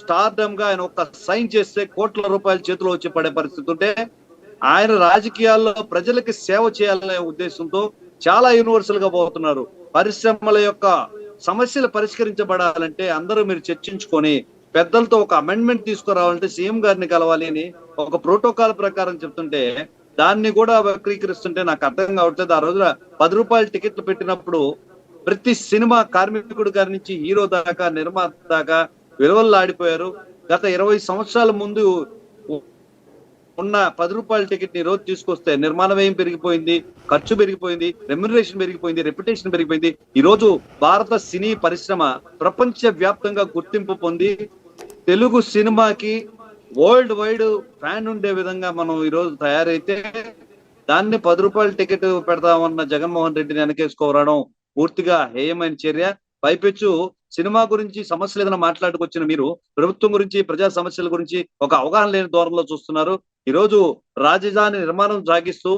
స్టార్డమ్గా ఆయన ఒక సైన్ చేస్తే కోట్ల రూపాయల చేతిలో వచ్చి పడే పరిస్థితి ఉంటే ఆయన రాజకీయాల్లో ప్రజలకి సేవ చేయాలనే ఉద్దేశంతో చాలా యూనివర్సల్గా పోతున్నారు. పరిశ్రమల యొక్క సమస్యలు పరిష్కరించబడాలంటే అందరూ మీరు చర్చించుకొని పెద్దలతో ఒక అమెండ్మెంట్ తీసుకురావాలంటే సీఎం గారిని కలవాలి అని ఒక ప్రోటోకాల్ ప్రకారం చెప్తుంటే దాన్ని కూడా వక్రీకరిస్తుంటే నాకు అర్థం కావట్లేదు. ఆ రోజున పది రూపాయల టికెట్లు పెట్టినప్పుడు ప్రతి సినిమా కార్మికుడు గారి నుంచి హీరో దాకా నిర్మాత దాకా విలువల్లాడిపోయారు గత ఇరవై సంవత్సరాల ముందు ఉన్న పది రూపాయల టికెట్ని రోజు తీసుకొస్తే నిర్మాణ వ్యయం పెరిగిపోయింది? ఖర్చు పెరిగిపోయింది రెమ్యునరేషన్ పెరిగిపోయింది రెప్యుటేషన్ పెరిగిపోయింది. ఈ రోజు భారత సినీ పరిశ్రమ ప్రపంచ వ్యాప్తంగా గుర్తింపు పొంది తెలుగు సినిమాకి వరల్డ్ వైడ్ ఫ్యాన్ ఉండే విధంగా మనం ఈ రోజు తయారైతే దాన్ని పది రూపాయల టికెట్ పెడతామన్న జగన్మోహన్ రెడ్డిని వెనకేసుకోవడం పూర్తిగా హేయమైన చర్య. పైపెచ్చు సినిమా గురించి సమస్యలు ఏదైనా మాట్లాడుకొచ్చిన మీరు ప్రభుత్వం గురించి ప్రజా సమస్యల గురించి ఒక అవగాహన లేని దూరంలో చూస్తున్నారు. ఈ రోజు రాజధాని నిర్మాణం సాగిస్తూ